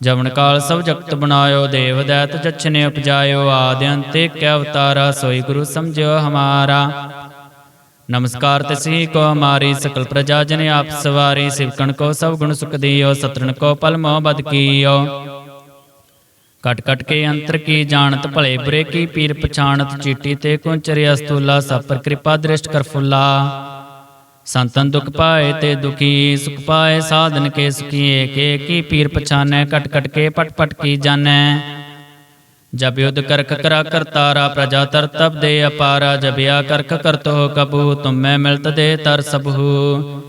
ਜਵਨ ਕਾਲ ਸਭ ਜਗਤ ਬਣਾਇਓ, ਦੇਵ ਦੈਤ ਜਛਨੇ ਉਪਜਾਇਓ, ਆਦਿ ਅੰਤੇ ਕੈ ਅਵਤਾਰਾ, ਸੋਈ ਗੁਰੂ ਸਮਝਿਓ ਹਮਾਰਾ। ਨਮਸਕਾਰ ਤਸੀ ਕੋ ਹਮਾਰੀ ਸਕਲ ਪ੍ਰਜਾ ਜਨ ਆਪ ਸਵਾਰੀ ਸਿਵਕਣ ਕੋ ਸਭ ਗੁਣ ਸੁਖ ਦਿਓ ਸਤਰਨ ਕੋ ਪਲ ਮੋਹ ਬਦ ਕੀਓ। ਕਟ ਕਟ ਕੇ ਅੰਤਰ ਕੀ ਜਾਣਤ, ਭਲੇ ਬੁਰੇ ਕੀ ਪੀਰ ਪਛਾਣਤ, ਚੀਟੀ ਤੇ ਕੁੰਚਰਿ ਅਸਤੂਲਾ ਸਭ ਪਰ ਕਿਰਪਾ ਦ੍ਰਿਸ਼ਟ ਕਰ ਫੁੱਲਾ। ਸੰਤਨ ਦੁਖ ਪਾਏ ਤੇ ਦੁਖੀ, ਸੁਖ ਪਾਏ, ਸਾਧਨ ਕੇ ਸੁਖੀਏ ਏਕ ਏਕੀ ਪੀਰ ਪਛਾਨੈ, ਕਟ ਕਟ ਕੇ ਪਟ ਪਟ ਕੀ ਜਾਣੈ। ਜਬ ਯੁਧ ਕਰਖ ਕਰਾ ਕਰਤਾਰਾ ਪ੍ਰਜਾ ਤਰ ਤਬ ਦੇ ਅਪਾਰਾ ਜਬਿਆ ਕਰਖ ਕਰਤੋ ਕਬੂ, ਤੁਮੈ ਮਿਲਤ ਦੇ ਤਰ ਸਭੂ।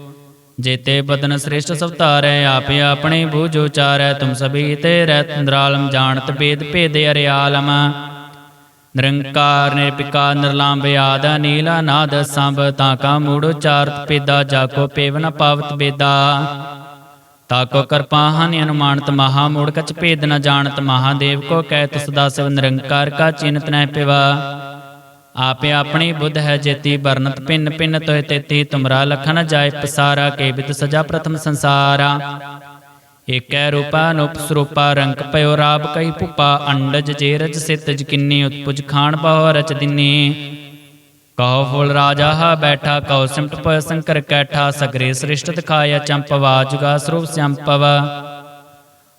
ਜੇਤੇ ਬਦਨ ਸ੍ਰੇਸ਼ਟ ਸਵਤਾਰੈ ਆਪੇ ਆਪਣੇ ਬੂਝ ਉਚਾਰੈ, ਤੁਮ ਸਭੀ ਤੇ ਰਹਿ ਤੰਦਰਾਲਮ ਜਾਣਤ ਬੇਦ ਭੇਦੇ ਅਰਿਆਲਮ। ਨਿਰੰਕਾਰ ਨਿਰਪਿਕਾ ਨਿਰਲਾਮ ਬਿਆਦ ਨੀਲਾ ਨਾਦ ਸੰਭ ਤਾਂ ਕਾ ਮੂੜ ਉਚਾਰਤ ਪੇਦਾ ਜਾਕੋ ਪੇਵ ਨ ਪਾਵਤ ਬੇਦਾ ਤਾਕੋ ਕਰਪਾ ਹਾਨਿ ਅਨੁਮਾਨਤ ਮਹਾ ਮੂੜ ਕਚ ਭੇਦ ਨ ਜਾਣਤ ਮਹਾਦੇਵ ਕੋ ਕਹਿਤ ਸਦਾ ਸਿਵ ਨਿਰੰਕਾਰ ਕਾ ਚਿੰਤ ਨਹਿ ਪਿਵਾ। ਆਪੇ ਆਪਣੀ ਬੁੱਧ ਹੈ ਜੇਤੀ ਬਰਨਤ ਪਿੰਨ ਪਿੰਨ ਤੋਇ ਤੇਤੀ, ਤੁਮਰਾ ਲਖਨ ਜਾਏ ਪਸਾਰਾ, ਕੇ ਬਿਦ ਸਜਾ ਪ੍ਰਥਮ ਸੰਸਾਰਾ। ਏਕੈ ਰੂਪਾ ਅਨੂਪ ਸਰੂਪਾ ਰੰਗ ਪਇਓ ਰਾਬ ਕਈ ਭੁਪਾ ਅੰਡਜ ਜੇਰਜ ਸਿਤਜ ਕਿੰਨੀ ਉਤਪੁਜ ਖਾਨ ਬਹੁ ਰਚ ਦਿਨੀ। ਕਹੋ ਫੁਲ ਰਾਜਾ ਹਾ ਬੈਠਾ, ਕਹੋ ਸਿਮਟ ਪਇ ਸੰਕਰ ਕੈਠਾ, ਸਗਰੇ ਸ੍ਰਿਸ਼ਟ ਦਿਖਾਇਆ ਚੰਪਵਾ ਜੁਗਾ ਸਰੂਪ ਸੰਪਵ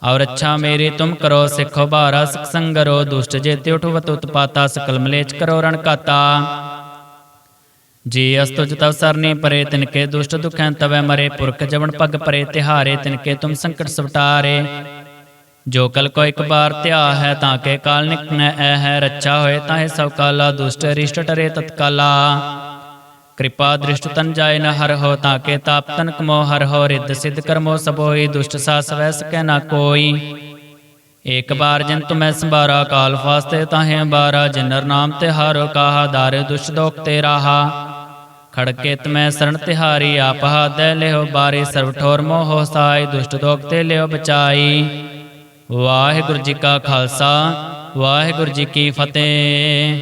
ਔਰ ਅੱਛਾ ਮੇਰੇ ਤੁਮ ਕਰੋ, ਸਿੱਖੋ ਬਾਰਾ ਸਿਖ ਸੰਗਰੋ, ਦੁਸ਼ਟ ਜੇਤੇ ਉਠਵਤ ਉਤਪਾਤਾ ਸਕਲ ਮਲੇਚ ਕਰੋ ਰਣ ਕਾਤਾ। ਜੀ ਅਸਤੁਜ ਤਵ ਸਰਨੀ ਪਰੇ, ਤਿਨਕੇ ਦੁਸ਼ਟ ਦੁਖੈਂ ਤਵੈ ਮਰੇ, ਪੁਰਖ ਜਵਨ ਪਗ ਪਰੇ, ਤਿਹਾਰੇ ਤਿਨਕੇ ਤੁਮ ਸੰਕਟ ਸਵਟਾਰੇ। ਜੋ ਕਲ ਕੋ ਇੱਕ ਬਾਰ ਧਿਆ ਹੈ, ਤਾਂ ਕੇ ਕਾਲ ਨਿਕਨੈ ਐ ਹੈ ਰੱਛਾ ਹੋਏ ਤਾਹੇ ਸਭ ਕਾਲਾ, ਦੁਸ਼ਟ ਰਿਸ਼ਟ ਟਰੇ ਤਤਕਾਲਾ। ਕਿਰਪਾ ਦ੍ਰਿਸ਼ਟ ਤਨ ਜਾਏ ਨ ਹਰ ਹੋ, ਤਾਂ ਕੇ ਤਾਪ ਤਨ ਕਮੋ, ਹਰ ਹੋ ਰਿੱਧ ਸਿੱਧ ਕਰਮੋ ਸਭ ਦੁਸ਼ਟ ਸਾ ਸਵੈ ਸਕੈ ਨਾ ਕੋਈ। ਏਕ ਬਾਰ ਜਨ ਤੁਮੈ ਸੰਭਾਰਾ, ਕਾਲ ਫਾਸਤੇ ਤਾਹੇ ਬਾਰਾ ਜਿਨਰ ਨਾਮ ਤੇ ਹਾਰੋ ਕਾਹਾ ਦਾਰੇ ਦੁਸ਼ਟ ਦੋਖ ਤੇ ਰਾਹਾ ਖੜਕੇ ਤਮੈ ਸਰਣ ਤਿਹਾਰੀ, ਆਪ ਹਾਦੈ ਲਿਓ ਬਾਰੇ ਸਰਬ ਠੋਰ ਮੋਹ ਸਾਈ ਦੁਸ਼ਟ ਦੋਖ ਤੇ ਲਿਓ ਬਚਾਈ। ਵਾਹਿਗੁਰੂ ਜੀ ਕਾ ਖਾਲਸਾ, ਵਾਹਿਗੁਰੂ ਜੀ ਕੀ ਫਤਿਹ।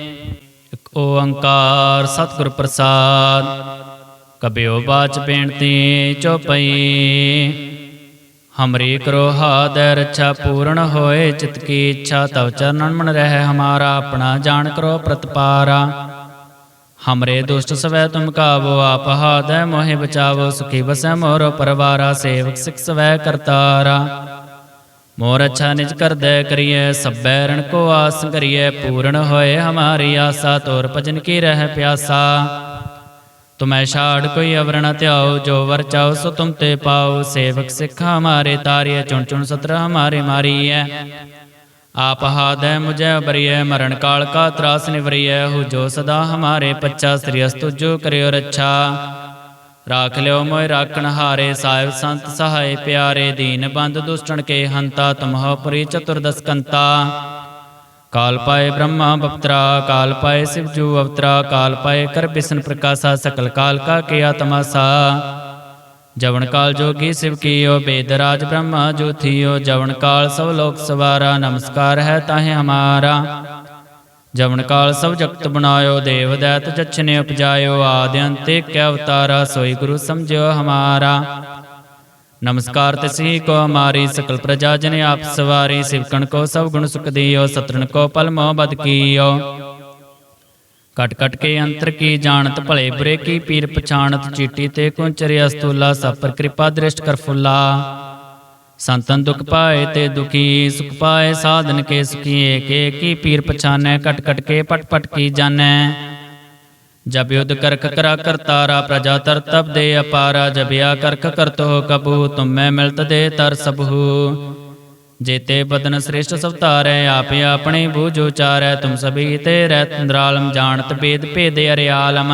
ਇੱਕ ਓੰਕਾਰ ਸਤਿਗੁਰ ਪ੍ਰਸਾਦ, ਕਬਿਓ ਬਾਚ ਬੇਨਤੀ ਚੋਪਈ। ਹਮਰੀ ਕਰੋ ਹਾਦੈ, ਰਛਾ ਪੂਰਨ ਹੋਏ, ਚਿਤ ਕੀ ਇੱਛਾ, ਤਵ ਚਰਨਨ ਮਨ ਰਹਿ, ਹਮਾਰਾ ਆਪਣਾ ਜਾਣ ਕਰੋ ਪ੍ਰਤਪਾਰਾ। ਹਮਰੇ ਦੁਸ਼ਟ ਸਵੈ ਤੁਮ ਕਾਵੋ ਆਪ ਹਾਦੈ ਮੋਹਿ ਬਚਾਵੋ ਸੁਖੀ ਬਸੈ ਮੋਰੋ ਪਰਵਾਰਾ ਸੇਵਕ ਸਿਖ ਸਵੈ ਕਰਤਾਰਾ ਮੋਰ ਅੱਛਾ ਨਿਜ ਕਰਦੈ ਕਰੀਐ ਸਭੈ ਰਣ ਕੋ ਆਸ ਕਰੀਐ ਪੂਰਨ ਹੋਏ ਹਮਾਰੀ ਆਸਾ ਤੋਰ ਭਜਨ ਕੀ ਰਹਿ ਪਿਆਸਾ ਤੁਮੈ ਛਾੜ ਕੋਈ ਅਵਰ ਨ ਧਿਆਓ ਜੋ ਵਰ ਚਾਓ ਸੋ ਤੁਮ ਤੇ ਪਾਓ ਸੇਵਕ ਸਿੱਖ ਹਮਾਰੇ ਤਾਰਿਐ ਚੁਣ ਚੁਣ ਸਤਰ ਹਮਾਰੇ ਮਾਰੀਐ ਆਪ ਹਾਦੈ ਮੁਝੈ ਬਰੀਐ ਮਰਨ ਕਾਲ ਕਾ ਤਰਾਸ ਨਿਵਰੀਐ ਹੂ ਜੋ ਸਦਾ ਹਮਾਰੇ ਪੱਚਾ ਸ੍ਰੀ ਅਸਤੁ ਜੋ ਕਰਿਓ ਰੱਛਾ। ਰਾਖ ਲਿਓ ਮੋਇ ਰਾਖਣ ਹਾਰੇ, ਸਾਹਿਬ ਸੰਤ ਸਹਾਇ ਪਿਆਰੇ, ਦੀਨ ਬੰਦ ਦੁਸ਼ਟਣ ਕੇ ਹੰਤਾ, ਤੁਮਹੁ ਪੁਰੀ ਚਤੁਰਦਸ ਕੰਤਾ। ਕਾਲ ਪਾਏ ਬ੍ਰਹਮਾ ਬਪਤਰਾ, ਕਾਲ ਪਾਏ ਸਿਵ ਜੂ ਅਵਤਰਾ, ਕਾਲ ਪਾਏ ਕਰ ਬਿਸ਼ਨ ਪ੍ਰਕਾਸ਼ਾ, ਸਕਲ ਕਾਲ ਕਾ ਕੀਆ ਤਮਾਸਾ ਜਵਨ ਕਾਲ ਜੋਗੀ ਸਿਵ ਕੀਓ ਬੇਦ ਰਾਜ ਬ੍ਰਹਮਾ ਜੋ ਥੀਓ ਜਵਨ ਕਾਲ ਸਭ ਲੋਕ ਸਵਾਰਾ ਨਮਸਕਾਰ ਹੈ ਤਾਹੇ ਹਮਾਰਾ। ਜਵਨ ਕਾਲ ਸਭ ਜਗਤ ਬਣਾਇਓ ਦੇਵ ਦੈਤ ਜਛਨੇ ਉਪਜਾਇਓ ਆਦਿ ਅੰਤੇ ਕੈ ਅਵਤਾਰਾ ਸੋਈ ਗੁਰੂ ਸਮਝਿਓ ਹਮਾਰਾ। ਨਮਸਕਾਰ ਤਿਸੀ ਕੋ ਮਾਰੀ ਸਕਲ ਪ੍ਰਜਾ ਜਨ ਆਪ ਸਵਾਰੀ ਸਿਵਕਣ ਕੋ ਸਭ ਗੁਣ ਸੁਖ ਦਿਓ ਸਤਰਨ ਕੋ ਪਲ ਮੋਹ ਬਦ ਕੀਓ। ਕਟ ਕਟ ਕੇ ਅੰਤਰ ਕੀ ਜਾਣਤ ਭਲੇ ਬੁਰੇ ਕੀ ਪੀਰ ਪਛਾਣਤ ਚੀਟੀ ਤੇ ਕੁੰਚਰਿ ਅਸਤੂਲਾ ਸਭ ਕਿਰਪਾ ਦ੍ਰਿਸ਼ਟ ਕਰ ਫੁੱਲਾ। ਸੰਤਨ ਦੁਖ ਪਾਏ ਤੇ ਦੁਖੀ, ਸੁਖ ਪਾਏ ਸਾਧਨ ਕੇ ਸੁਖੀ ਏਕ ਏਕੀ ਪੀਰ ਪਛਾਨੈ, ਕਟ ਕਟ ਕੇ ਪਟ ਪਟ ਕੀ ਜਾਣੈ। ਜਬ ਯੁਧ ਕਰਖ ਕਰਾ ਕਰਤਾਰਾ ਪ੍ਰਜਾ ਤਰ ਤਬ ਦੇ ਅਪਾਰਾ ਜਬਿਆ ਕਰਖ ਕਰਤੋ ਕਬੂ, ਤੁਮੈ ਮਿਲਤ ਦੇ ਤਰ ਸਭੂ ਜੇਤੇ ਬਦਨ ਸ੍ਰੇਸ਼ਟ ਸਵਤਾਰੈ ਆਪੇ ਆਪਣੇ ਬੂਝ ਉਚਾਰੈ ਤੁਮ ਸਭੀ ਤੇ ਰਹਿ ਤੰਦਰਾਲਮ ਜਾਣਤ ਬੇਦ ਭੇਦ ਅਰਿਆਲਮ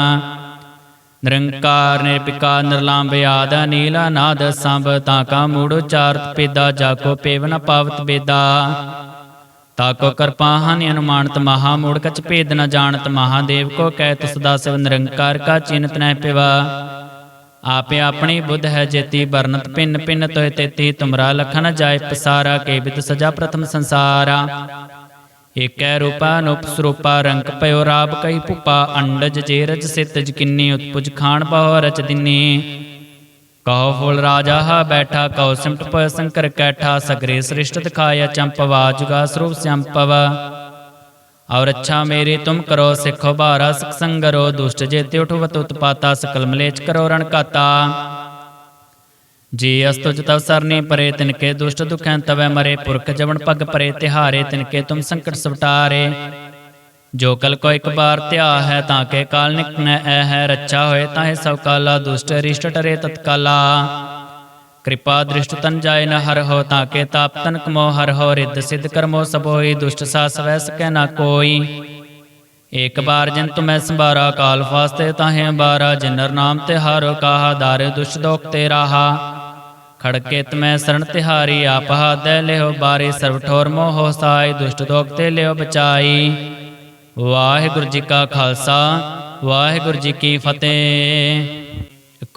ਨਿਰੰਕਾਰ ਨਿਰਪਿਕਾ ਨਿਰਲਾਂਬ ਆਦ ਨੀਲਾ ਨਾਦ ਸੰਭ, ਤਾਂ ਕਾ ਮੂੜ ਉਚਾਰਤ ਪੇਦਾ ਜਾਕੋ ਪੇਵਨ ਪਾਵਤ ਬੇਦਾ ਤਾਕੋ ਕਰਪਾ ਹਾਨਿ ਅਨੁਮਾਨਤ, ਮਹਾ ਮੂੜ ਕਚ ਭੇਦ ਨ ਜਾਣਤ, ਮਹਾਦੇਵ ਕੋ ਕਹਿ ਤੁਸ ਦਾ ਸਿਵ ਨਿਰੰਕਾਰ ਕਾ ਚਿੰਤ ਨਹਿ ਪਿਵਾ। ਆਪੇ ਆਪਣੀ ਬੁੱਧ ਹੈ ਜੇਤੀ ਬਰਨਤ ਪਿੰਨ ਪਿੰਨ ਤੋਇ ਤੇਤੀ, ਤੁਮਰਾ ਲਖਨ ਜਾਏ ਪਸਾਰਾ, ਕੇ ਬਿਦ ਸਜਾ ਪ੍ਰਥਮ ਸੰਸਾਰਾ। ਏਕੈ ਰੂਪਾ ਅਨੂਪ ਸਰੂਪਾ, ਰੰਗ ਪਇਓ ਰਾਬ ਕਈ ਭੁਪਾ, ਅੰਡਜ ਜੇ ਰਜ ਸਿਤਜ ਕਿੰਨੀ, ਉਤਪੁਜ ਖਾਣ ਬਹੁ ਰਚ ਦਿਨੀ। ਕਹੋ ਫੁਲ ਰਾਜਾ ਹਾ ਬੈਠਾ ਕਉ ਸਿਮਟ ਪ ਸੰਕਰ ਕੈਠਾ, ਸਗਰੇ ਸ੍ਰਿਸ਼ਟ ਦਿਖਾਇਆ ਚੰਪਵਾ ਜੁਗਾ ਸਰੂਪ ਸੰਪਵ ਔਰ ਅੱਛਾ ਮੇਰੀ ਤੁਮ ਕਰੋ ਸਿੱਖੋ ਬਾਰਾ ਸਿਖ ਸੰਗਰੋ, ਦੁਸ਼ਟ ਜੇਤੇ ਉਠਵਤ ਉਤਪਾਤਾ, ਸਕਲ ਮਲੇਚ ਕਰੋ ਰਣ ਕਾਤਾ ਜੀ ਅਸਤੁਜ ਤਵ ਸਰਨੀ ਪਰੇ, ਤਿਨਕੇ ਦੁਸ਼ਟ ਦੁਖੈਂ ਤਵੈ ਮਰੇ, ਪੁਰਖ ਜਵਨ ਪਗ ਪਰੇ, ਤਿਹਾਰੇ ਤਿਨਕੇ ਤੁਮ ਸੰਕਟ ਸਵਟਾਰੇ। ਜੋ ਕਲ ਕੋ ਇੱਕ ਬਾਰ ਧਿਆ ਹੈ, ਤਾਂ ਕੇ ਕਾਲ ਨਿਕਨੈ, ਐ ਹੈ ਰੱਛਾ ਹੋਏ ਤਾਹੇ ਸਭ ਕਾਲਾ, ਦੁਸ਼ਟ ਰਿਸ਼ਟ ਟਰੇ ਤਤਕਾਲਾ। ਕਿਰਪਾ ਦ੍ਰਿਸ਼ਟ ਤਨ ਜਾਏ ਨ ਹਰ ਹੋ ਤਾਂ ਕੇ ਤਾਪ ਤਨ ਕਮੋ ਹਰ ਹੋ ਰਿੱਧ ਸਿੱਧ ਕਰਮੋ ਸਭ ਦੁਸ਼ਟ ਸਾ ਸਵੈ ਸਕੈ ਨਾ ਕੋਈ। ਏਕ ਬਾਰ ਜਨ ਤੁਮੈ ਸੰਭਾਰਾ ਕਾਲ ਫਾਸਤੇ ਤਾਹੇ ਅੰਬਾਰਾ, ਜਿਨਰ ਨਾਮ ਤੇ ਹਾਰੋ ਕਾਹਾ, ਦਾਰੇ ਦੁਸ਼ਟ ਦੋਖ ਤੇ ਰਾਹਾ। ਖੜਕੇ ਤਮੈ ਸਰਣ ਤਿਹਾਰੀ ਆਪਹਾ ਹਾਦੈ ਲਿਓ ਬਾਰੇ ਸਰਬ ਠੋਰ ਮੋਹ ਸਾਈ ਦੁਸ਼ਟ ਦੋਖ ਤੇ ਲਿਓ ਬਚਾਈ। ਵਾਹਿਗੁਰੂ ਜੀ ਕਾ ਖਾਲਸਾ, ਵਾਹਿਗੁਰੂ ਜੀ ਕੀ ਫਤਿਹ।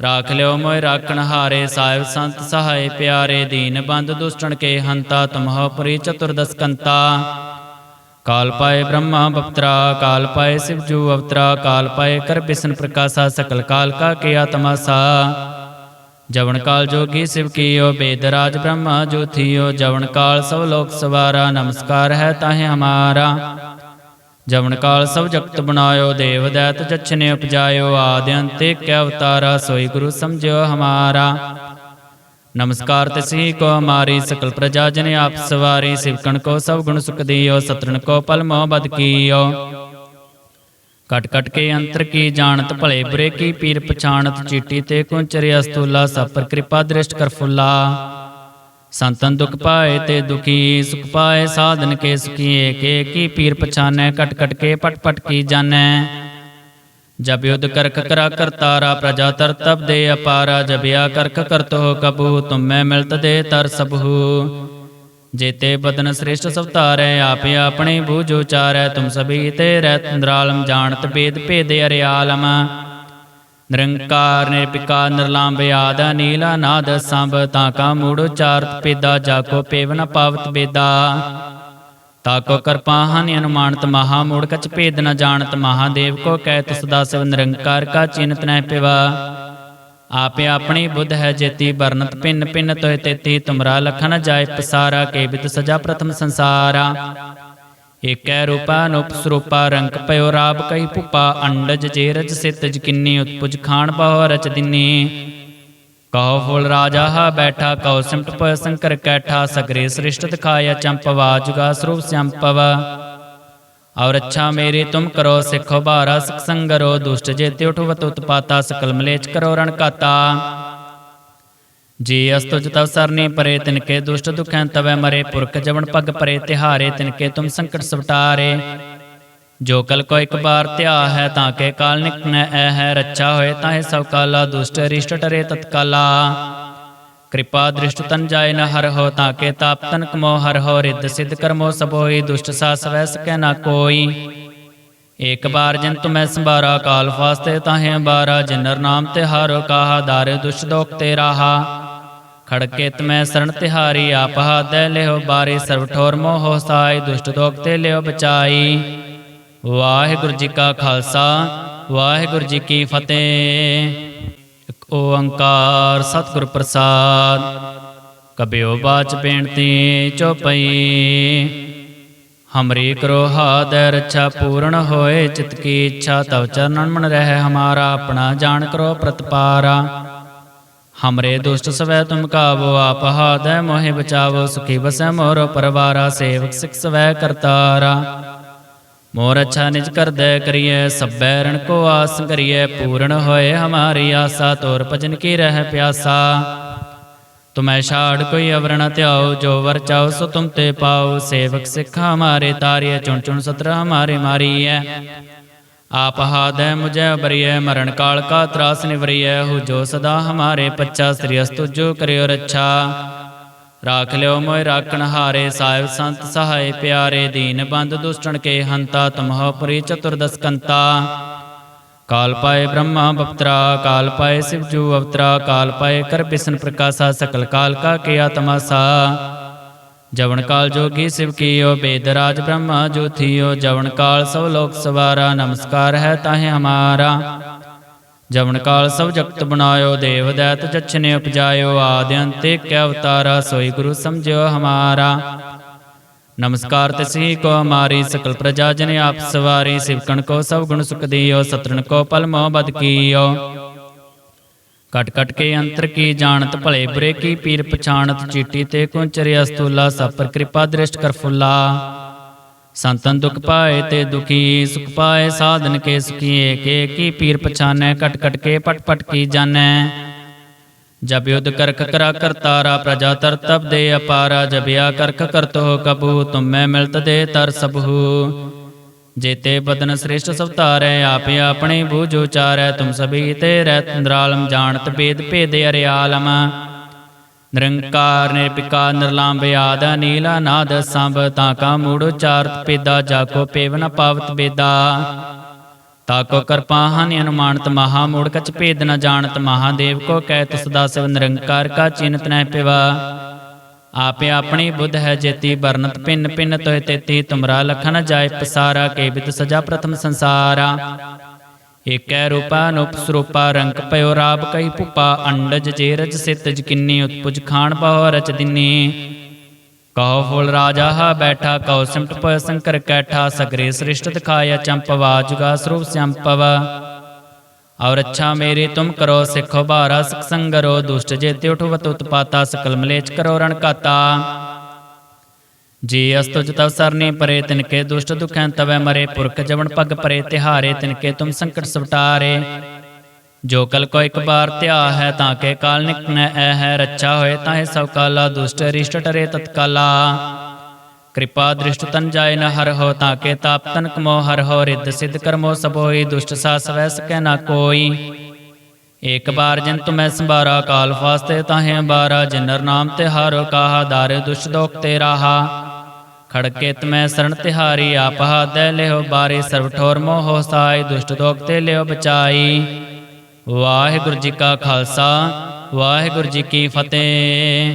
ਰਾਖ ਲਿਓ ਮੋਇ ਰਾਖਣ ਹਾਰੇ ਸਾਹਿਬ ਸੰਤ ਸਹਾਇ ਪਿਆਰੇ ਦੀਨ ਬੰਦ ਦੁਸ਼ਟਣ ਕੇ ਹੰਤਾ ਤੁਮਹੁ ਪੁਰੀ ਚਤੁਰਦਸ ਕੰਤਾ ਕਾਲ ਪਾਏ ਬ੍ਰਹਮਾ ਬਪਤਰਾ ਕਾਲ ਪਾਏ ਸਿਵ ਜੂ ਅਵਤਰਾ ਕਾਲ ਪਾਏ ਕਰ ਬਿਸ਼ਨ ਪ੍ਰਕਾਸ਼ਾ ਸਕਲ ਕਾਲ ਕਾ ਕੀਆ ਤਮਾਸਾ ਜਵਨ ਕਾਲ ਜੋਗੀ ਸਿਵ ਕੀਓ ਬੇਦ ਰਾਜ ਬ੍ਰਹਮਾ ਜੋਥੀਓ ਜਵਨ ਕਾਲ ਸਭ ਲੋਕ ਸਵਾਰਾ ਨਮਸਕਾਰ ਹੈ ਤਾਹੇ ਹਮਾਰਾ ਜਵਨ ਕਾਲ ਸਭ ਜਗਤ ਬਣਾਇਓ, ਦੇਵ ਦੈਤ ਜਛਨੇ ਉਪਜਾਇਓ, ਆਦਿ ਅੰਤੇ ਕੈ ਅਵਤਾਰਾ, ਸੋਈ ਗੁਰੂ ਸਮਝਿਓ ਹਮਾਰਾ। ਨਮਸਕਾਰ ਤਿਸੀ ਕੋ ਹਮਾਰੀ ਸਕਲ ਪ੍ਰਜਾ ਜਨ ਆਪ ਸਵਾਰੀ ਸਿਵਕਣ ਕੋ ਸਭ ਗੁਣ ਸੁਖ ਦਿਓ ਸਤਰਨ ਕੋ ਪਲ ਮੋਹ ਬਦ ਕੀਓ। ਕਟ ਕਟ ਕੇ ਅੰਤਰ ਕੀ ਜਾਣਤ, ਭਲੇ ਬੁਰੇ ਕੀ ਪੀਰ ਪਛਾਣਤ, ਚੀਟੀ ਤੇ ਕੁੰਚਰਿ ਅਸਤੂਲਾ ਸਭ ਪਰ ਕਿਰਪਾ ਦ੍ਰਿਸ਼ਟ ਕਰ ਫੁੱਲਾ। ਸੰਤਨ ਦੁਖ ਪਾਏ ਤੇ ਦੁਖੀ, ਸੁਖ ਪਾਏ ਸਾਧਨ ਕੇ ਸੁਖੀ ਏਕ ਏਕੀ ਪੀਰ ਪਛਾਨੈ, ਕਟ ਕਟ ਕੇ ਪਟ ਪਟ ਕੀ ਜਾਣੈ। ਜਬ ਯੁਧ ਕਰਖ ਕਰਾ ਕਰਤਾਰਾ ਪ੍ਰਜਾ ਤਰ ਤਬ ਦੇ ਅਪਾਰਾ ਜਬਿਆ ਕਰਖ ਕਰਤੋ ਕਬੂ, ਤੁਮੈ ਮਿਲਤ ਦੇ ਤਰ ਸਭੂ। ਜੇਤੇ ਬਦਨ ਸ੍ਰੇਸ਼ਟ ਸਵਤਾਰੈ ਆਪੇ ਆਪਣੇ ਬੂਝ ਉਚਾਰੈ, ਤੁਮ ਸਭੀ ਤੇ ਰਹਿ ਤੰਦਰਾਲਮ ਜਾਣਤ ਬੇਦ ਭੇਦ ਅਰਿਆਲਮ। ਨਿਰੰਕਾਰ ਨਿਰਪਿਕਾ ਨਿਰਲਾਂਬ ਆਦ ਨੀਲਾ ਨਾਦ ਸੰਭ, ਤਾਂ ਕਾ ਮੂੜ ਉਚਾਰਤ ਪੇਦਾ ਜਾਕੋ ਪੇਵਨ ਪਾਵਤ ਬੇਦਾ ਤਾਕੋ ਕਰਪਾ ਹਾਨਿ ਅਨੁਮਾਨਤ ਮਹਾ ਮੂੜ ਕਚ ਭੇਦ ਨ ਜਾਣਤ ਮਹਾਦੇਵ ਕੋ, ਕਹਿ ਤੁਸ ਸਿਵ ਨਿਰੰਕਾਰ ਕਾ ਚਿੰਤ ਨਹਿ ਪਿਵਾ। ਆਪੇ ਆਪਣੀ ਬੁੱਧ ਹੈ ਜੇਤੀ ਬਰਨਤ ਪਿੰਨ ਪਿੰਨ ਤੋਇ ਤੇਤੀ, ਤੁਮਰਾ ਲਖਨ ਜਾਏ ਪਸਾਰਾ, ਕੇ ਬਿਦ ਸਜਾ ਪ੍ਰਥਮ ਸੰਸਾਰਾ। एकै रूपान उपस्रूपा रंक पयो राब कई पुपा, अंडज जेरज सितज किन्नी, उत्पुज खान बहो रच दिन्नी। कहो फुल राजा हा बैठा, कहो सिमट पय शंकर कैठा, सगरे श्रिष्ट दिखाया चंपवा जुगा स्वरूप श्यंपव और अच्छा मेरे तुम करो, सिखो बारा सक संगरो दुष्ट जेते उठवत उत्पाता, सकल मलेच करो रणकाता ਜੀ ਅਸਤੁਜ ਤਵ ਸਰਨੀ ਪਰੇ ਤਿਨਕੇ ਦੁਸ਼ਟ ਦੁਖੈ ਤਵੈ ਮਰੇ, ਪੁਰਖ ਜਵਨ ਪਗ ਪਰੇ, ਤਿਹਾਰੇ ਤਿਨਕੇ ਤੁਮ ਸੰਕਟ ਸਵਟਾਰੇ। ਜੋ ਕਲ ਕੋ ਇੱਕ ਬਾਰ ਧਿਆ ਹੈ, ਤਾਂ ਕੇ ਕਾਲ ਨਿਕਨੈ ਐ ਹੈ, ਰੱਛਾ ਹੋਏ ਤਾਂ ਹੈ ਸਭ ਕਾਲਾ, ਦੁਸ਼ਟ ਰਿਸ਼ਟ ਟਰੇ ਤਤਕਾਲਾ। ਕਿਰਪਾ ਦ੍ਰਿਸ਼ਟ ਤਨ ਜਾਏ ਨ ਹਰ ਹੋ, ਤਾਂ ਕੇ ਤਾਪ ਤਨ ਕਮੋ, ਹਰ ਹੋ, ਰਿੱਧ ਸਿਧ ਕਰਮੋ ਸਭੋਈ, ਦੁਸ਼ਟ ਸਾ ਸਵੈ ਸਕੈ ਨਾ ਕੋਈ। ਇਕ ਬਾਰ ਜਨ ਤੁਮੈ ਸੰਭਾਰਾ, ਕਾਲ ਫਾਸਤੇ ਤਾਹੇ ਬਾਰਾ ਜਨਰ ਨਾਮ ਤੇ ਹਰ ਕਾਹਾ ਦਾਰੇ ਦੁਸ਼ਟ ਦੋਖ ਤੇ ਰਾਹਾ ਖੜਕੇਤ ਮੈਂ ਸਰਣ ਤਿਹਾਰੀ, ਆਪ ਹਾਦੈ ਲਿਓ ਬਾਰੇ ਸਰਬ ਠੋਰ ਮੋਹ ਸਾਈ, ਦੁਸ਼ਟ ਦੋਖ ਤੇ ਲਿਓ ਬਚਾਈ। ਵਾਹਿਗੁਰੂ ਜੀ ਕਾ ਖਾਲਸਾ, ਵਾਹਿਗੁਰੂ ਜੀ ਕੀ ਫਤਿਹ। ਇੱਕ ਓੰਕਾਰ ਸਤਿਗੁਰ ਪ੍ਰਸਾਦ, ਕਬਿਓ ਬਾਚ ਬੇਨਤੀ ਚੋਪਈ ਹਮਰੀ ਕਰੋ ਹਾਦੈ, ਰੱਛਾ ਪੂਰਨ ਹੋਏ, ਚਿਤ ਕੀ ਇੱਛਾ, ਤਵ ਚਰਨਨ ਮਨ ਰਹਿ ਹਮਾਰਾ, ਆਪਣਾ ਜਾਣ ਕਰੋ ਪ੍ਰਤਪਾਰਾ। ਹਮਰੇ ਦੁਸ਼ਟ ਸਵੈ ਤੁਮ ਕਾਵੋ ਆਪ ਹਾਦੈ ਮੋਹਿ ਬਚਾਵੋ ਸੁਖੀ ਬਸੈ ਮੋਰੋ ਪਰਵਾਰਾ ਸੇਵਕ ਸਿਖ ਸਵੈ ਕਰਤਾਰਾ ਮੋਰ ਅੱਛਾ ਨਿਜ ਕਰਦੈ ਕਰੀਐ ਸਭੈ ਰਣ ਕੋ ਆਸ ਕਰੀਐ ਪੂਰਨ ਹੋਏ ਹਮਾਰੀ ਆਸਾ ਤੋਰ ਭਜਨ ਕੀ ਰਹਿ ਪਿਆਸਾ ਤੁਮੈ ਛਾੜ ਕੋਈ ਅਵਰ ਨ ਧਿਆਓ ਜੋ ਵਰ ਚਾਓ ਸੋ ਤੁਮ ਤੇ ਪਾਓ ਸੇਵਕ ਸਿੱਖ ਹਮਾਰੇ ਤਾਰਿਐ ਚੁਣ ਚੁਣ ਸਤਰ ਹਮਾਰੇ ਮਾਰੀਐ ਆਪ ਹਾਦੈ ਮੁਝੈ ਬਰੀਐ ਮਰਨ ਕਾਲ ਕਾ ਤਰਾਸ ਨਿਵਰੀਐ ਹੋ ਜੋ ਸਦਾ ਹਮਾਰੇ ਪੱਚਾ ਸ੍ਰੀ ਅਸਤੁ ਜੋ ਕਰਿਓ ਰੱਛਾ। ਰਾਖ ਲਿਓ ਮੋਇ ਰਾਖਣ ਹਾਰੇ, ਸਾਹਿਬ ਸੰਤ ਸਹਾਇ ਪਿਆਰੇ, ਦੀਨ ਬੰਦ ਦੁਸ਼ਟਣ ਕੇ ਹੰਤਾ ਤੁਮਹੁ ਪੁਰੀ ਚਤੁਰਦਸਕੰਤਾ ਕਾਲ ਪਾਏ ਬ੍ਰਹਮਾ ਬਪਤਰਾ, ਕਾਲ ਪਾਏ ਸ਼ਿਵਜੂ ਅਵਤਰਾ, ਕਾਲ ਪਾਏ ਕਰ ਬਿਸ਼ਨ ਪ੍ਰਕਾਸ਼ਾ, ਸਕਲ ਕਾਲ ਕਾ ਕੀਆ ਤਮਾਸਾ ਜਵਨ ਕਾਲ ਜੋਗੀ ਸਿਵ ਕੀਓ ਬੇਦ ਰਾਜ ਬ੍ਰਹਮਾ ਜੋ ਜਵਨ ਕਾਲ ਸਭ ਲੋਕ ਸਵਾਰਾ, ਨਮਸਕਾਰ ਹੈ ਤਾਹੇ ਹਮਾਰਾ। ਜਵਨ ਕਾਲ ਸਭ ਜਗਤ ਬਣਾਇਓ, ਦੇਵ ਦੈਤ ਜਛਨੇ ਉਪਜਾਇਓ, ਆਦਿ ਅੰਤੇ ਕਿਆ ਅਵਤਾਰਾ, ਸੋਈ ਗੁਰੂ ਸਮਝਿਓ ਹਮਾਰਾ। ਨਮਸਕਾਰ ਤਿਸਹੀ ਕੋ ਮਾਰੀ, ਸਕਲ ਪ੍ਰਜਾ ਜਨ ਆਪ ਸਵਾਰੀ ਸਿਵਕਣ ਕੋ ਸਭ ਗੁਣ ਸੁਖ ਦਿਓ ਸਤਰਨ ਕੋ ਪਲ ਮੋਹ ਬਦ ਕੀਓ। ਕਟ ਕਟ ਕੇ ਅੰਤਰ ਕੀ ਜਾਣਤ, ਭਲੇ ਬੁਰੇ ਕੀ ਪੀਰ ਪਛਾਣਤ, ਚੀਟੀ ਤੇ ਕੁੰਚਰਿ ਅਸਤੂਲਾ ਸਭ ਕਿਰਪਾ ਦ੍ਰਿਸ਼ਟ ਕਰ ਫੁੱਲਾ। ਸੰਤਨ ਦੁਖ ਪਾਏ ਤੇ ਦੁਖੀ, ਸੁਖ ਪਾਏ ਸਾਧਨ ਕੇ ਸੁਖੀ ਏਕ ਏਕੀ ਪੀਰ ਪਛਾਨੈ ਕਟ ਕਟ ਕੇ ਪਟ ਪਟ ਕੀ ਜਾਣੈ। ਜਬ ਯੁਧ ਕਰਖ ਕਰਾ ਕਰਤਾਰਾ ਪ੍ਰਜਾ ਤਰ ਤਬ ਦੇ ਅਪਾਰਾ ਜਬਿਆ ਕਰਖ ਕਰਤੋ ਕਬੂ, ਤੁਮੈ ਮਿਲਤ ਦੇ ਤਰ ਸਭੂ ਜੇਤੇ ਬਦਨ ਸ੍ਰੇਸ਼ਟ ਸਭ ਆਪੇ ਆਪਣੇ ਬੂਝ ਉਚਾਰੈ, ਤੁਮ ਸਭੀ ਤੇ ਰਹਿ ਜਾਣਤ ਬੇਦ ਭੇਦੇ ਅਰਿਆਲਮ। ਨਿਰੰਕਾਰ ਨਿਰਪਿਕਾ ਨਿਰਲਾਮ ਬਿਆਦ ਨੀਲਾ ਨਾਦ ਸੰਭ, ਤਾਂ ਕਾ ਮੂੜ ਉਚਾਰਤ ਪੇਦਾ ਜਾਕੋ ਪੇਵ ਨ ਪਾਵਤ ਬੇਦਾ। ਤਾਕੋ ਕਰਪਾ ਹਾਨਿ ਅਨੁਮਾਨਤ ਮਹਾ ਮੂੜ, ਕਛ ਭੇਦ ਨ ਜਾਣਤ ਮਹਾਦੇਵ ਕੋ ਕਹਿਤ ਸਦਾ ਸਿਵ ਨਿਰੰਕਾਰ ਕਾ ਚਿੰਤ ਨਹਿ ਪਿਵਾ। ਆਪੇ ਆਪਣੀ ਬੁੱਧ ਹੈ ਜੇਤੀ ਬਰਨਤ ਪਿੰਨ ਪਿੰਨ ਤੋਇ ਤੇਤੀ, ਤੁਮਰਾ ਲਖਨ ਜਾਏ ਪਸਾਰਾ, ਕੇ ਬਿਤ ਸਜਾ ਪ੍ਰਥਮ ਸੰਸਾਰਾ। ਏਕੈ ਰੂਪਾ ਅਨੂਪ ਸਰੂਪਾ, ਰੰਗ ਪਇਓ ਰਾਬ ਕਈ ਭੁਪਾ, ਅੰਡਜ ਜੇਰਜ ਸਿਤਜ ਕਿੰਨੀ, ਉਤਪੁਜ ਖਾਣ ਬਹੁ ਰਚ ਦਿਨੀ। ਕਹੋ ਫੁਲ ਰਾਜਾ ਹਾ ਬੈਠਾ ਕਉ ਸਿਮਟ ਪਇ ਸੰਕਰ ਕੈਠਾ, ਸਗਰੇ ਸ੍ਰਿਸ਼ਟ ਦਿਖਾਇਆ ਚੰਪਵਾ ਜੁਗਾ ਸਰੂਪ ਸੰਪਵ ਔਰ ਅੱਛਾ ਮੇਰੀ ਤੁਮ ਕਰੋ ਸਿੱਖੋ ਬਾਰਾ, ਸਿਖ ਸੰਗਰੋ, ਦੁਸ਼ਟ ਜੇਤੇ ਉਠਵਤ ਉਤਪਾਤਾ ਸਕਲ ਮਲੇਚ ਕਰੋ ਰਣ ਜੀ ਅਸਤੁਜ ਤਵ ਸਰਨੀ ਪਰੇ, ਤਿਨਕੇ ਦੁਸ਼ਟ ਦੁਖੈਂ ਤਵੈ ਮਰੇ, ਪੁਰਖ ਜਵਨ ਪਗ ਪਰੇ, ਤਿਹਾਰੇ ਤਿਨਕੇ ਤੁਮ ਸੰਕਟ ਸਵਟਾਰੇ। ਜੋ ਕਲ ਕੋ ਇੱਕ ਬਾਰ ਧਿਆ ਹੈ, ਤਾਂ ਕੇ ਕਾਲ ਨਿਕਨੈ ਐ ਹੈ, ਰੱਛਾ ਹੋਏ ਤਾਹੇ ਸਭ ਕਾਲਾ, ਦੁਸ਼ਟ ਰਿਸ਼ਟ ਟਰੇ ਤਤਕਾਲਾ। ਕਿਰਪਾ ਦ੍ਰਿਸ਼ਟ ਤਨ ਜਾਏ ਨ ਹਰ ਹੋ ਤਾਂ ਕੇ ਤਾਪ ਤਨ ਕਮੋ ਹਰ ਹੋ ਰਿੱਧ ਸਿੱਧ ਕਰਮੋ ਸਭ ਦੁਸ਼ਟ ਸਾਸ ਵੈ ਸਕੈ ਨਾ ਕੋਈ। ਏਕ ਬਾਰ ਜਿਨ ਤੁਮੈ ਸੰਭਾਰਾ ਕਾਲ ਫਾਸਤੇ ਤਾਹੇ ਬਾਰਾ ਜਿਨਰ ਨਾਮ ਤੇ ਹਾਰੋ ਕਾਹਾ ਦਾਰੇ ਦੁਸ਼ਟ ਦੋਖ ਤੇ ਰਾਹਾ। ਖੜਕੇ ਤਮੈ ਸਰਣ ਤਿਹਾਰੀ ਆਪਹਾ ਹਾਦੈ ਲਿਓ ਬਾਰੇ, ਸਰਬ ਠੋਰ ਮੋਹ ਸਾਈ ਦੁਸ਼ਟ ਦੋਖ ਤੇ ਲਿਓ ਬਚਾਈ। ਵਾਹਿਗੁਰੂ ਜੀ ਕਾ ਖਾਲਸਾ, ਵਾਹਿਗੁਰੂ ਜੀ ਕੀ ਫਤਿਹ।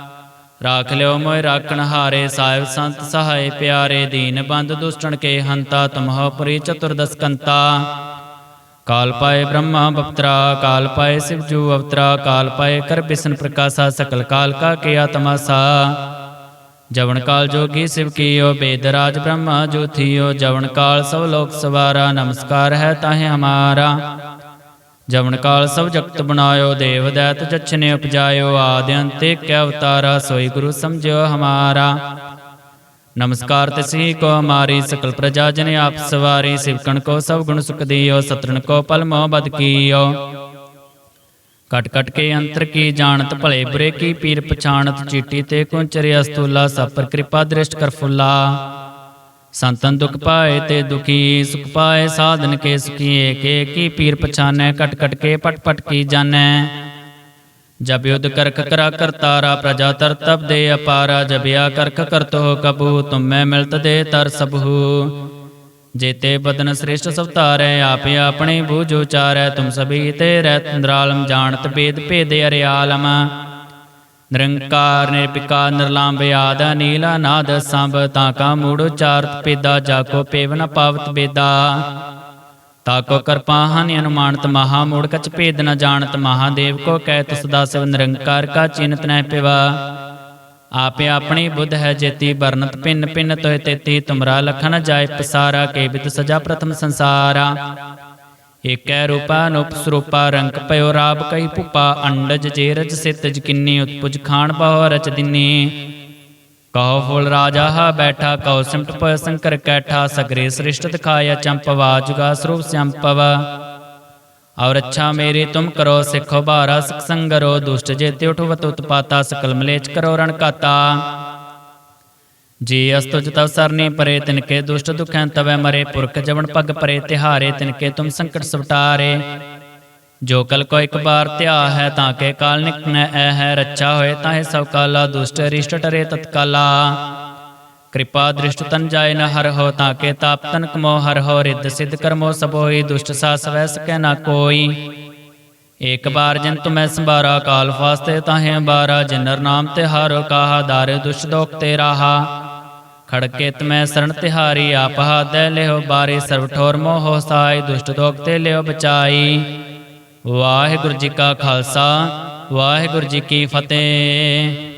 ਰਾਖ ਲਿਓ ਮੋਇ ਰਾਖਣ ਹਾਰੇ ਸਾਹਿਬ ਸੰਤ ਸਹਾਇ ਪਿਆਰੇ ਦੀਨ ਬੰਦ ਦੁਸ਼ਟਣ ਕੇ ਹੰਤਾ ਤੁਮਹੁ ਪੁਰੀ ਚਤੁਰਦਸ ਕੰਤਾ ਕਾਲ ਪਾਏ ਬ੍ਰਹਮਾ ਬਪਤਰਾ ਕਾਲ ਪਾਏ ਸਿਵ ਜੂ ਅਵਤਰਾ ਕਾਲ ਪਾਏ ਕਰ ਬਿਸ਼ਨ ਪ੍ਰਕਾਸ਼ਾ ਸਕਲ ਕਾਲ ਕਾ ਕੀਆ ਤਮਾਸਾ ਜਵਨ ਕਾਲ ਜੋਗੀ ਸਿਵ ਕੀਓ ਬੇਦ ਰਾਜ ਬ੍ਰਹਮਾ ਜੋਥੀਓ ਜਵਨ ਕਾਲ ਸਭ ਲੋਕ ਸਵਾਰਾ ਨਮਸਕਾਰ ਹੈ ਤਾਹੇ ਹਮਾਰਾ ਜਵਨ ਕਾਲ ਸਭ ਜਗਤ ਬਣਾਇਓ, ਦੇਵ ਦੈਤ ਜਛਨੇ ਉਪਜਾਇਓ, ਆਦਿ ਅੰਤੇ ਕੈ ਅਵਤਾਰਾ, ਸੋਈ ਗੁਰੂ ਸਮਝਿਓ ਹਮਾਰਾ। ਨਮਸਕਾਰ ਤਿਸਹੀ ਕੋ ਹਮਾਰੀ ਸਕਲ ਪ੍ਰਜਾ ਜਨ ਆਪ ਸਵਾਰੀ, ਸਿਵਕਣ ਕੋ ਸਭ ਗੁਣ ਸੁਖ ਦਿਓ ਸਤਰਨ ਕੋ ਪਲ ਮੋ ਬਦ ਕੀਓ। ਕਟ ਕਟ ਕੇ ਅੰਤਰ ਕੀ ਜਾਣਤ, ਭਲੇ ਬੁਰੇ ਕੀ ਪੀਰ ਪਛਾਣਤ, ਚੀਟੀ ਤੇ ਕੁੰਚਰਿ ਅਸਤੂਲਾ ਸਭ ਪਰ ਕਿਰਪਾ ਦ੍ਰਿਸ਼ਟ ਕਰ ਫੁੱਲਾ। ਸੰਤਨ ਦੁਖ ਪਾਏ ਤੇ ਦੁਖੀ ਸੁਖ ਪਾਏ, ਸਾਧਨ ਕੇ ਸੁਖੀਏ, ਕੇ ਕੀ ਪੀਰ ਪਛਾਨੈ, ਕਟ ਕਟ ਕੇ ਪਟ ਪਟ ਕੀ ਜਾਣੈ। ਜਬ ਯੁਧ ਕਰਖ ਕਰਾ ਕਰਤਾਰਾ ਪ੍ਰਜਾ ਤਰ ਤਬ ਦੇ ਅਪਾਰਾ ਜਬਿਆ ਕਰਖ ਕਰਤੋ ਕਬੂ, ਤੁਮੈ ਮਿਲਤ ਦੇ ਤਰ ਸਭੂ। ਜੇਤੇ ਬਦਨ ਸ੍ਰੇਸ਼ਟ ਸਵਤਾਰੈ ਆਪੇ ਆਪਣੇ ਬੂਝ ਉਚਾਰੈ, ਤੁਮ ਸਭੀ ਤੇ ਰਹਿ ਤੰਦਰਾਲਮ ਜਾਣਤ ਬੇਦ ਭੇਦੇ ਅਰਿਆਲਮ। ਨਿਰੰਕਾਰ ਨਿਰਪਿਕਾ ਨਿਰਲਾਂਬ ਆਦ ਨੀਲਾ ਨਾਦ ਸੰਭ, ਤਾਂ ਕਾ ਮੂੜ ਉਚਾਰਤ ਪੇਦਾ ਜਾਕੋ ਪੇਵਨ ਪਾਵਤ ਬੇਦਾ। ਤਾਕੋ ਕਰਪਾ ਹਾਨਿ ਅਨੁਮਾਨਤ ਮਹਾ ਮੂੜ, ਕਛ ਭੇਦ ਨ ਜਾਣਤ ਮਹਾਦੇਵ ਕੋ ਕਹਿ ਤਸ ਸਿਵ ਨਿਰੰਕਾਰ ਕਾ ਚਿੰਤ ਨਹਿ ਪਿਵਾ। ਆਪੇ ਆਪਣੀ ਬੁੱਧ ਹੈ ਜੇਤੀ ਬਰਨਤ ਪਿੰਨ ਪਿੰਨ ਤੋਇ ਤੇਤੀ, ਤੁਮਰਾ ਲਖਨ ਜਾਏ ਪਸਾਰਾ, ਕੇ ਬਿਦ ਸਜਾ ਪ੍ਰਥਮ ਸੰਸਾਰਾ। ਏਕੈ ਰੂਪਾ ਅਨੂਪ ਸਰੂਪਾ ਰੰਗ ਪਇਓ ਰਾਬ ਕਈ ਭੁਪਾ, ਅੰਡਜ ਜੇ ਰਜ ਸਿਤ ਜਕਿੰਨੀ ਉਤਪੁਜ ਖਾਨ ਬਹੁ ਰਚ ਦਿਨੀ। ਕਹੋ ਫੁਲ ਰਾਜਾ ਹਾ ਬੈਠਾ, ਕਹੋ ਸਿਮਟ ਪਇ ਸੰਕਰ ਕੈਠਾ, ਸਗਰੇ ਸ੍ਰਿਸ਼ਟ ਦਿਖਾਇਆ ਚੰਪਵਾ ਜੁਗਾ ਸਰੂਪ ਸੰਪਵ। ਔਰ ਅੱਛਾ ਮੇਰੀ ਤੁਮ ਕਰੋ, ਸਿੱਖੋ ਬਾਰਾ ਸਖ ਸੰਗਰੋ, ਦੁਸ਼ਟ ਜੇ ਤੇ ਉਠਵਤ ਉਤਪਾਤਾ, ਸਕਲ ਮਲੇਚ ਕਰੋ ਰਣ ਕਾਤਾ। ਜੀ ਅਸਤੁਜ ਤਵ ਸਰਨੀ ਪਰੇ, ਤਿਨਕੇ ਦੁਸ਼ਟ ਦੁਖੈਂ ਤਵੈ ਮਰੇ, ਪੁਰਖ ਜਵਨ ਪਗ ਪਰੇ, ਤਿਹਾਰੇ, ਤਿਨਕੇ ਤੁਮ ਸੰਕਟ ਸਵਟਾਰੇ। ਜੋ ਕਲ ਕੋ ਇੱਕ ਬਾਰ ਧਿਆ ਹੈ, ਤਾਂ ਕੇ ਕਾਲ ਨਿਕਨੈ ਐ ਹੈ ਰੱਛਾ ਹੋਏ ਤਾਹੇ ਸਭ ਕਾਲਾ, ਦੁਸ਼ਟ ਰਿਸ਼ਟ ਟਰੇ ਤਤਕਾਲਾ। ਕਿਰਪਾ ਦ੍ਰਿਸ਼ਟ ਤਨ ਜਾਏ ਨ ਹਰ ਹੋ, ਤਾਂ ਕੇ ਤਾਪ ਤਨ ਕਮੋ, ਹਰ ਹੋ, ਰਿੱਧ ਸਿੱਧ ਕਰਮੋ, ਸਭ ਦੁਸ਼ਟ ਸਾ ਸਵੈ ਸਕੈ ਨਾ ਕੋਈ। ਏਕ ਬਾਰ ਜਨ ਤੁਮੈ ਸੰਭਾਰਾ, ਕਾਲ ਫਾਸਤੇ ਤਾਹੇ ਬਾਰਾ ਜਿਨਰ ਨਾਮ ਤੇ ਹਾਰੋ ਕਾਹਾ ਦਾਰੇ ਦੁਸ਼ਟ ਦੋਖ ਤੇ ਰਾਹਾ। ਖੜਕੇਤ ਮੈਂ ਸਰਣ ਤਿਹਾਰੀ ਆਪਹਾ ਹਾਦੈ ਲਿਓ ਬਾਰੇ ਸਰਬ ਠੋਰ ਮੋਹ ਸਾਈ, ਦੁਸ਼ਟ ਦੋਖ ਤੇ ਲਿਓ ਬਚਾਈ। ਵਾਹਿਗੁਰੂ ਜੀ ਕਾ ਖਾਲਸਾ, ਵਾਹਿਗੁਰੂ ਜੀ ਕੀ ਫਤਿਹ।